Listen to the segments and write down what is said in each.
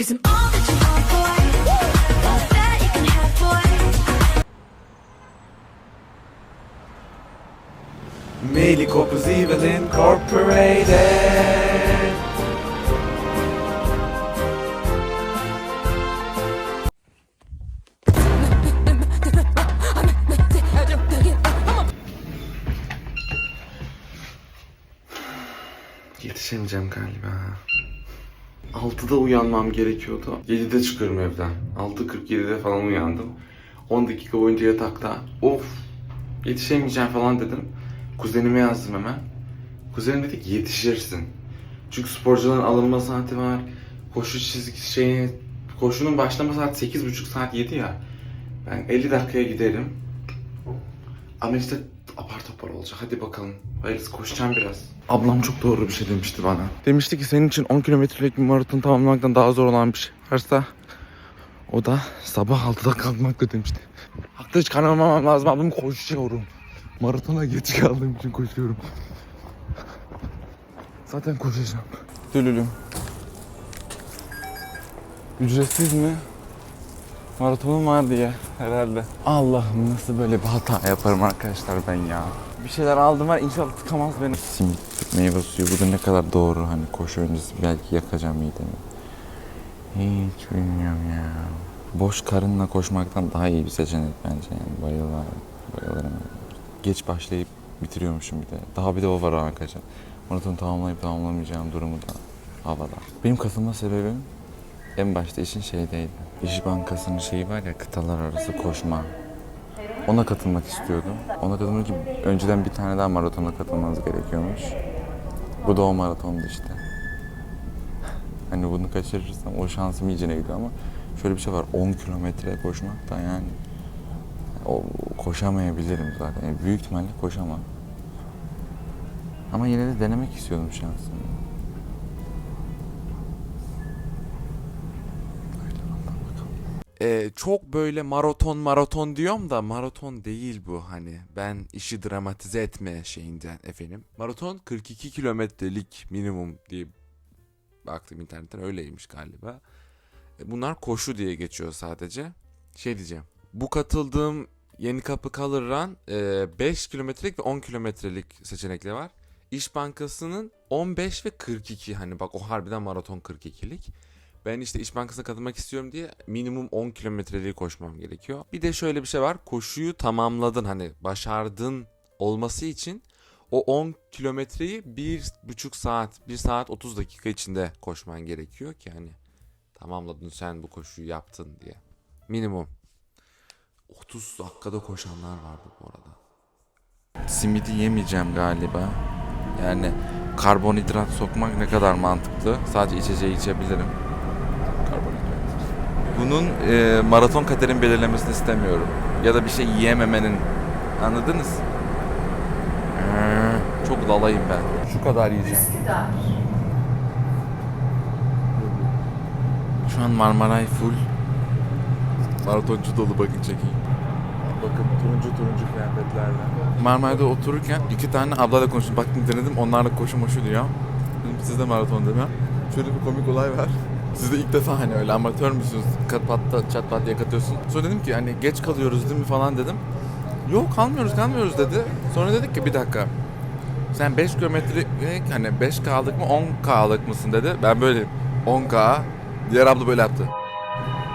I'm all that you want, boy. All that you can have, boy. Evil Incorporated. Yetişemeyeceğim galiba. 6'da uyanmam gerekiyordu. 7'de çıkıyorum evden. 6.47'de falan uyandım. 10 dakika boyunca yatakta. Of yetişemeyeceğim falan dedim. Kuzenime yazdım hemen. Kuzenim dedi ki yetişirsin. Çünkü sporcuların alınma saati var. Koşu çizgi şeyi koşunun başlama saati 8.30 saat 7 ya. Ben 50 dakikaya giderim. Ama işte apar topar olacak. Hadi bakalım. Hayırlısı koşacağım biraz. Ablam çok doğru bir şey demişti bana. Demişti ki senin için 10 kilometrelik bir maraton tamamlamaktan daha zor olan bir şey varsa o da sabah 6'da kalkmakta demişti. Haklı hiç kanamamam lazım abim koşuyorum. Maratona geç kaldığım için koşuyorum. Zaten koşacağım. Dülülüm. Ücretsiz mi? Maratonum var diye herhalde. Allah'ım nasıl böyle bir hata yaparım arkadaşlar ben ya. Bir şeyler aldım var inşallah tıkamaz beni. Simit, meyve suyu bu da ne kadar doğru hani koşu öncesi belki yakacağım midemi. Hiç bilmiyorum ya. Boş karınla koşmaktan daha iyi bir seçenek bence yani bayılırım. Bayılırım. Geç başlayıp bitiriyormuşum bir de. Daha bir de o var arkadaşlar. Maratonu tamamlayıp tamamlamayacağım durumu da havada. Benim katılma sebebim en başta işin şeydeydi. İş Bankası'nın şeyi var ya kıtalar arası koşma. Ona katılmak istiyordum. Ona katılmak için önceden bir tane daha maratona katılmanız gerekiyormuş. Bu da o maratondu işte. Hani bunu kaçırırsam o şansım iyicene gidiyor ama şöyle bir şey var 10 kilometre koşmak da yani o koşamayabilirim zaten. Yani büyük ihtimalle koşamam. Ama yine de denemek istiyordum şansımı. Ee, çok böyle maraton maraton diyorum da maraton değil bu hani ben işi dramatize etme şeyinden efendim. Maraton 42 kilometrelik minimum diye baktım internetten öyleymiş galiba. E, Bunlar koşu diye geçiyor sadece. Şey diyeceğim. Bu katıldığım Yeni Kapı Color Run e, 5 kilometrelik ve 10 kilometrelik seçenekleri var. İş Bankası'nın 15 ve 42 hani bak o harbiden maraton 42'lik. Ben işte İş Bankası'na katılmak istiyorum diye minimum 10 kilometreliği koşmam gerekiyor. Bir de şöyle bir şey var. Koşuyu tamamladın hani başardın olması için o 10 kilometreyi 1,5 saat, 1 saat 30 dakika içinde koşman gerekiyor ki hani tamamladın sen bu koşuyu yaptın diye. Minimum. 30 dakikada koşanlar vardı bu arada. Simidi yemeyeceğim galiba. Yani karbonhidrat sokmak ne kadar mantıklı. Sadece içeceği içebilirim. Bunun e, maraton kaderin belirlemesini istemiyorum. Ya da bir şey yiyememenin. Anladınız? Ee, Çok dalayım ben. Şu kadar yiyeceğim. Şu an Marmaray full. Maratoncu dolu bakın çekeyim. Bakın turuncu turuncu kıyafetlerle. Marmaray'da otururken iki tane ablayla konuştum. Baktım denedim onlarla koşu moşu diyor. Dedim siz de maraton mi? Şöyle bir komik olay var. Siz de ilk defa hani öyle amatör müsünüz? Kat patta çat pat diye katıyorsun. Sonra dedim ki hani geç kalıyoruz değil mi falan dedim. Yok kalmıyoruz kalmıyoruz dedi. Sonra dedik ki bir dakika. Sen 5 kilometre hani 5 kaldık mı 10 kaldık mısın dedi. Ben böyle 10K. Diğer abla böyle yaptı.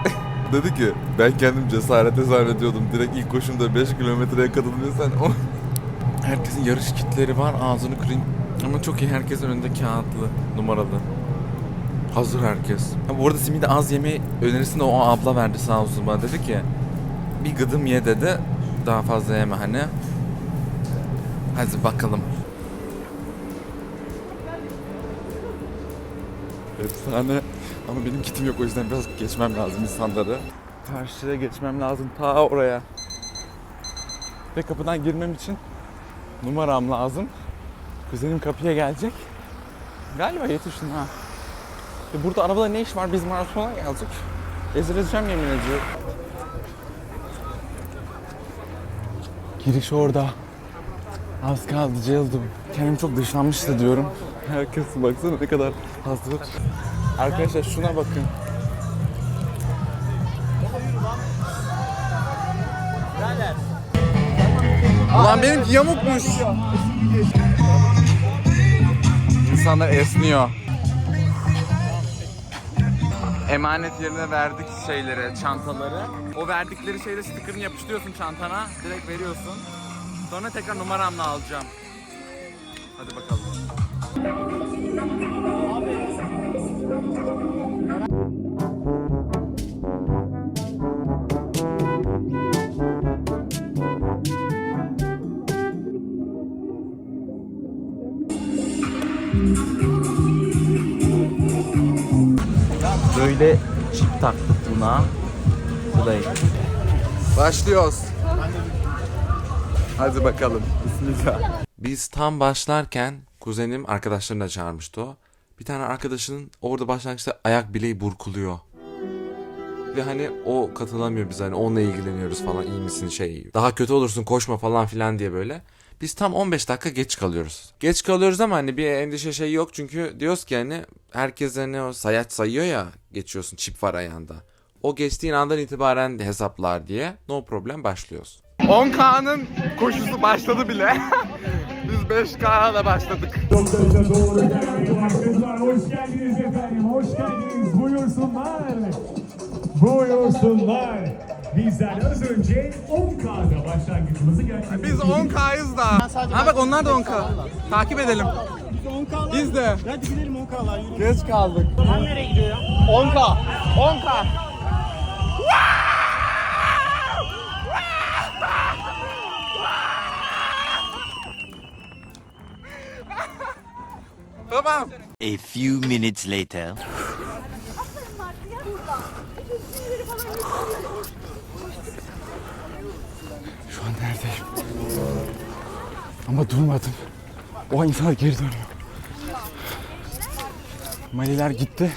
Dedi ki ben kendim cesarete zannediyordum. Direkt ilk koşumda 5 kilometreye katılıyorsan o... Herkesin yarış kitleri var ağzını kırayım. Ama çok iyi herkes önünde kağıtlı, numaralı. Hazır herkes. Ha, bu arada simidi az yemeği önerisini de o abla verdi sağ olsun bana. Dedi ki bir gıdım ye dedi. Daha fazla yeme hani. Hadi bakalım. Efsane. Ama benim kitim yok o yüzden biraz geçmem lazım insanları. Karşıya geçmem lazım ta oraya. Ve kapıdan girmem için numaram lazım. Kuzenim kapıya gelecek. Galiba yetiştin ha. E burada arabada ne iş var? Biz maratona geldik. Ezileceğim yemin ediyorum. Giriş orada. Az kaldı cıldım. Kendim çok dışlanmıştı diyorum. Herkes baksana ne kadar hazır. Arkadaşlar şuna bakın. Ulan benimki yamukmuş. İnsanlar esniyor. Emanet yerine verdik şeyleri, çantaları. O verdikleri şeyle sticker'ını yapıştırıyorsun çantana, direkt veriyorsun. Sonra tekrar numaramla alacağım. Hadi bakalım. Böyle çip taktık buna. Play. Başlıyoruz. Hadi bakalım. Bismillah. Biz tam başlarken kuzenim arkadaşlarını da çağırmıştı o. Bir tane arkadaşının orada başlangıçta ayak bileği burkuluyor. Ve hani o katılamıyor biz hani onunla ilgileniyoruz falan iyi misin şey daha kötü olursun koşma falan filan diye böyle. Biz tam 15 dakika geç kalıyoruz. Geç kalıyoruz ama hani bir endişe şey yok çünkü diyoruz ki hani herkes hani o sayaç sayıyor ya geçiyorsun çip var ayağında. O geçtiğin andan itibaren de hesaplar diye no problem başlıyoruz. 10K'nın koşusu başladı bile. Biz 5K'la başladık. Doğru. Kızlar hoş geldiniz efendim. Hoş geldiniz. Buyursunlar. Buyursunlar. Bizler az önce 10K'da başlangıcımızı gerçekleştirdik. Biz 10K'yız da. Ha bak onlar da 10K. Takip edelim. Biz de. Hadi gidelim 10K'lar yürü. Geç kaldık. Sen nereye gidiyor ya? 10K. 10K. Tamam. A few minutes later. Şu an neredeyim? Ama durmadım. O insanlar geri dönüyor. Maliler gitti.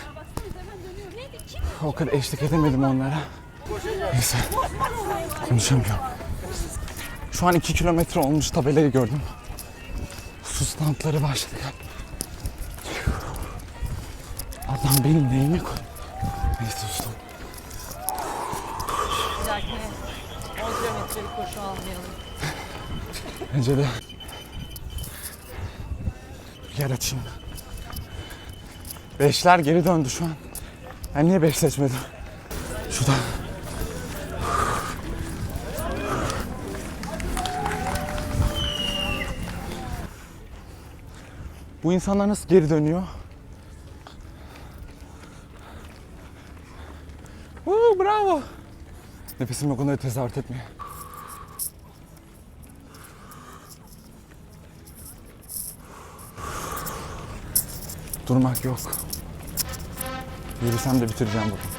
O kadar eşlik edemedim onlara. Neyse. Konuşamıyorum. Şu an 2 kilometre olmuş tabelayı gördüm. Su standları başladı. Allah'ım benim neyime koy. Neyse sustum. Dahakine 10 kilometrelik koşu almayalım. Bence de yer açayım. Beşler geri döndü şu an. Ben niye beş seçmedim? Şurada. Bu insanlar nasıl geri dönüyor? Woo, bravo. Nefesim yok onları tezahürat etmeye. Durmak yok. Yürüsem de bitireceğim bugün.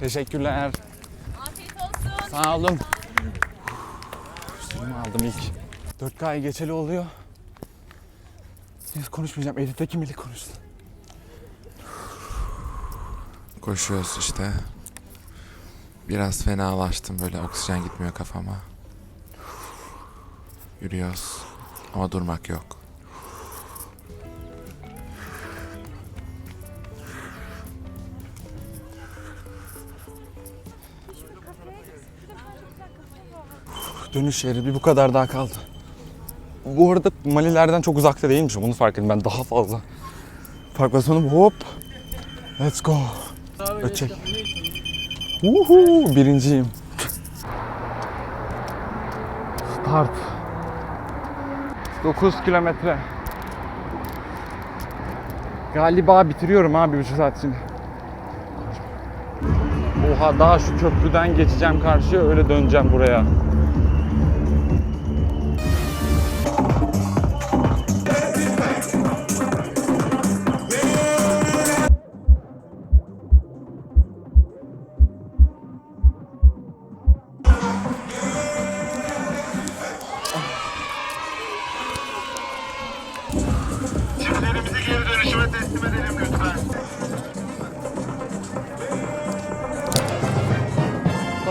Teşekkürler. Afiyet olsun. Sağ olun. Üstümü aldım ilk. 4K'yı geçeli oluyor. Neyse konuşmayacağım. Elif'teki Melih konuşsun. Koşuyoruz işte. Biraz fenalaştım böyle oksijen gitmiyor kafama. Yürüyoruz ama durmak yok. Dönüş yeri bir bu kadar daha kaldı. Bu arada Malilerden çok uzakta değilmişim. Bunu fark ettim. Ben daha fazla. Fark var sonra hop. Let's go. Öçek. Uhu, birinciyim. Start. 9 kilometre. Galiba bitiriyorum bir buçuk saat şimdi. Oha daha şu köprüden geçeceğim karşıya öyle döneceğim buraya.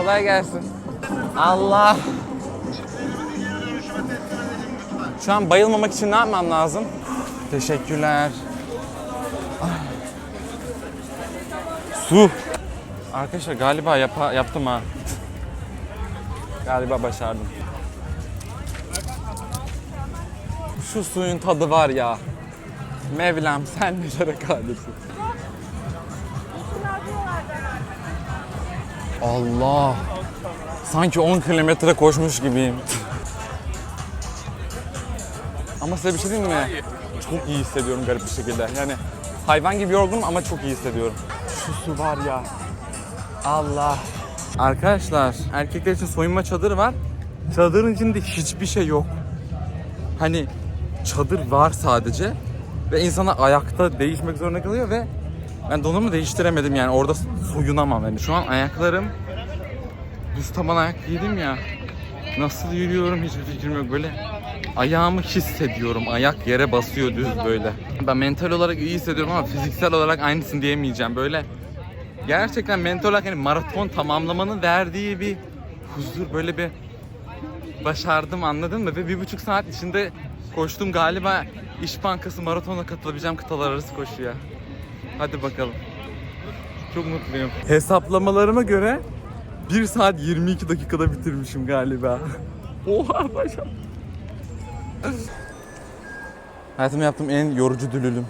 Kolay gelsin. Allah. Şu an bayılmamak için ne yapmam lazım? Teşekkürler. Ay. Su. Arkadaşlar galiba yapa, yaptım ha. Galiba başardım. Şu suyun tadı var ya. Mevlam sen nelere kadirsin. Allah. Sanki 10 kilometre koşmuş gibiyim. Ama size bir şey diyeyim mi? Çok iyi hissediyorum garip bir şekilde. Yani hayvan gibi yorgunum ama çok iyi hissediyorum. Şu su var ya. Allah. Arkadaşlar erkekler için soyunma çadırı var. Çadırın içinde hiçbir şey yok. Hani çadır var sadece ve insana ayakta değişmek zorunda kalıyor ve ben donumu değiştiremedim yani orada soyunamam yani. Şu an ayaklarım düz taban ayak giydim ya. Nasıl yürüyorum hiçbir fikrim yok böyle. Ayağımı hissediyorum. Ayak yere basıyor düz böyle. Ben mental olarak iyi hissediyorum ama fiziksel olarak aynısını diyemeyeceğim. Böyle gerçekten mental olarak hani maraton tamamlamanın verdiği bir huzur böyle bir başardım anladın mı? Ve bir buçuk saat içinde koştum galiba İş Bankası maratona katılabileceğim kıtalar arası koşuya. Hadi bakalım. Çok mutluyum. Hesaplamalarıma göre 1 saat 22 dakikada bitirmişim galiba. Oha başardım. Hayatımda yaptığım en yorucu dülülüm.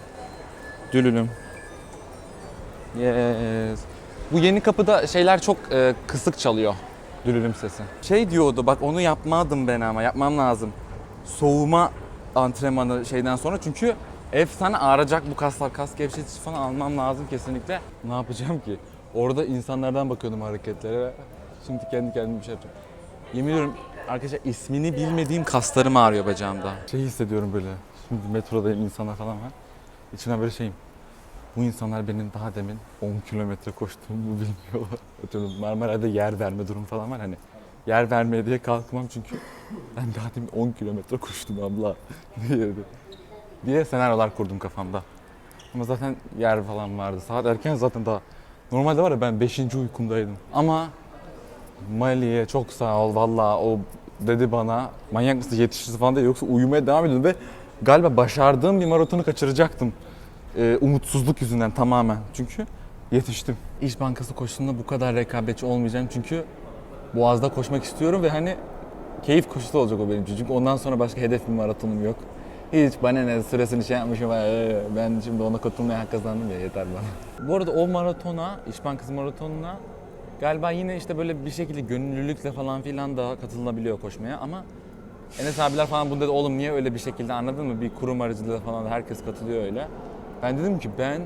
Dülülüm. Yes. Bu yeni kapıda şeyler çok e, kısık çalıyor. Dülülüm sesi. Şey diyordu bak onu yapmadım ben ama yapmam lazım. Soğuma antrenmanı şeyden sonra çünkü efsane ağrıyacak bu kaslar kas gevşetici falan almam lazım kesinlikle. Ne yapacağım ki? Orada insanlardan bakıyordum hareketlere şimdi kendi kendime bir şey yapacağım. Yemin ediyorum arkadaşlar ismini bilmediğim kaslarım ağrıyor bacağımda. Şey hissediyorum böyle. Şimdi metrodayım insanlar falan var. İçine böyle şeyim. Bu insanlar benim daha demin 10 kilometre koştuğumu bilmiyorlar. Atıyorum Marmara'da yer verme durum falan var hani. Yer vermeye diye kalkmam çünkü ben daha demin 10 kilometre koştum abla diye, diye senaryolar kurdum kafamda. Ama zaten yer falan vardı. Saat erken zaten daha. Normalde var ya ben 5. uykumdaydım. Ama Mali'ye çok sağ ol valla o dedi bana manyak mısın yetişirsin falan diye yoksa uyumaya devam ediyordum ve galiba başardığım bir maratonu kaçıracaktım. Ee, umutsuzluk yüzünden tamamen çünkü yetiştim. İş Bankası koşusunda bu kadar rekabetçi olmayacağım çünkü Boğaz'da koşmak istiyorum ve hani keyif koşusu olacak o benim için. Çünkü ondan sonra başka hedef bir maratonum yok. Hiç bana ne süresini şey yapmışım ben şimdi ona katılmaya hak kazandım ya yeter bana. Bu arada o maratona, İş Bankası maratonuna galiba yine işte böyle bir şekilde gönüllülükle falan filan da katılınabiliyor koşmaya ama Enes abiler falan bunu dedi oğlum niye öyle bir şekilde anladın mı? Bir kurum aracılığıyla falan herkes katılıyor öyle. Ben dedim ki ben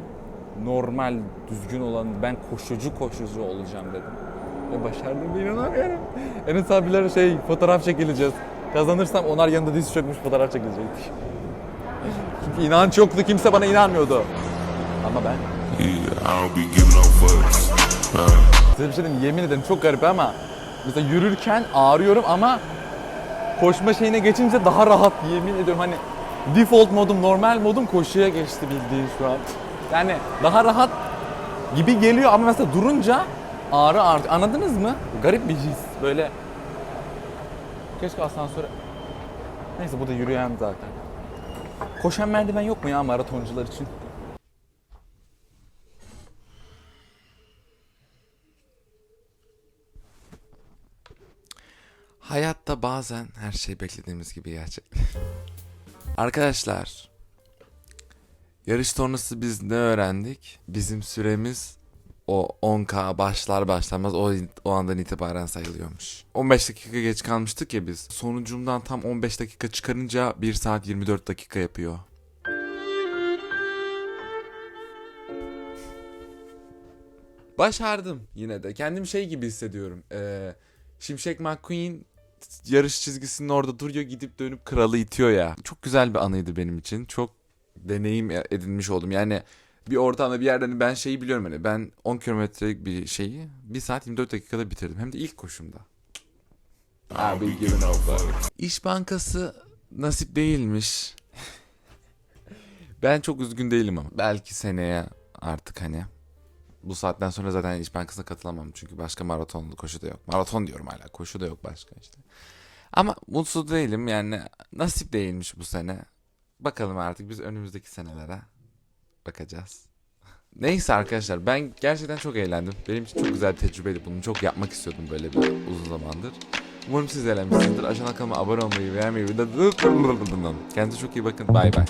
normal düzgün olan ben koşucu koşucu olacağım dedim. Ve başardığıma inanamıyorum. Enes abiler şey fotoğraf çekileceğiz. Kazanırsam onlar yanında diz çökmüş fotoğraf çekilecektik. İnanç yoktu kimse bana inanmıyordu. Ama ben Size bir şey diyeyim mi? yemin ederim çok garip ama mesela yürürken ağrıyorum ama koşma şeyine geçince daha rahat yemin ediyorum hani default modum normal modum koşuya geçti bildiğin şu an. Yani daha rahat gibi geliyor ama mesela durunca ağrı artık anladınız mı? Garip bir his böyle. Keşke asansöre... Neyse bu da yürüyen zaten. Koşan merdiven yok mu ya maratoncular için? Hayatta bazen her şey beklediğimiz gibi gerçekten. Arkadaşlar, yarış sonrası biz ne öğrendik? Bizim süremiz o 10K başlar başlamaz o, o andan itibaren sayılıyormuş. 15 dakika geç kalmıştık ya biz. Sonucumdan tam 15 dakika çıkarınca 1 saat 24 dakika yapıyor. Başardım yine de. Kendim şey gibi hissediyorum. Ee, Şimşek McQueen yarış çizgisinin orada duruyor gidip dönüp kralı itiyor ya. Çok güzel bir anıydı benim için. Çok deneyim edinmiş oldum. Yani bir ortamda bir yerden ben şeyi biliyorum hani ben 10 kilometrelik bir şeyi 1 saat 24 dakikada bitirdim. Hem de ilk koşumda. I don't be giving no fucks. İş Bankası nasip değilmiş. ben çok üzgün değilim ama. Belki seneye artık hani bu saatten sonra zaten İş Bankası'na katılamam. Çünkü başka maraton koşu da yok. Maraton diyorum hala. Koşu da yok başka işte. Ama mutsuz değilim yani nasip değilmiş bu sene. Bakalım artık biz önümüzdeki senelere bakacağız. Neyse arkadaşlar ben gerçekten çok eğlendim. Benim için çok güzel bir tecrübeydi. Bunu çok yapmak istiyordum böyle bir uzun zamandır. Umarım siz eğlenmişsinizdir. Aşağıdan kanalıma abone olmayı, beğenmeyi ve. Kendinize çok iyi bakın. Bay bay.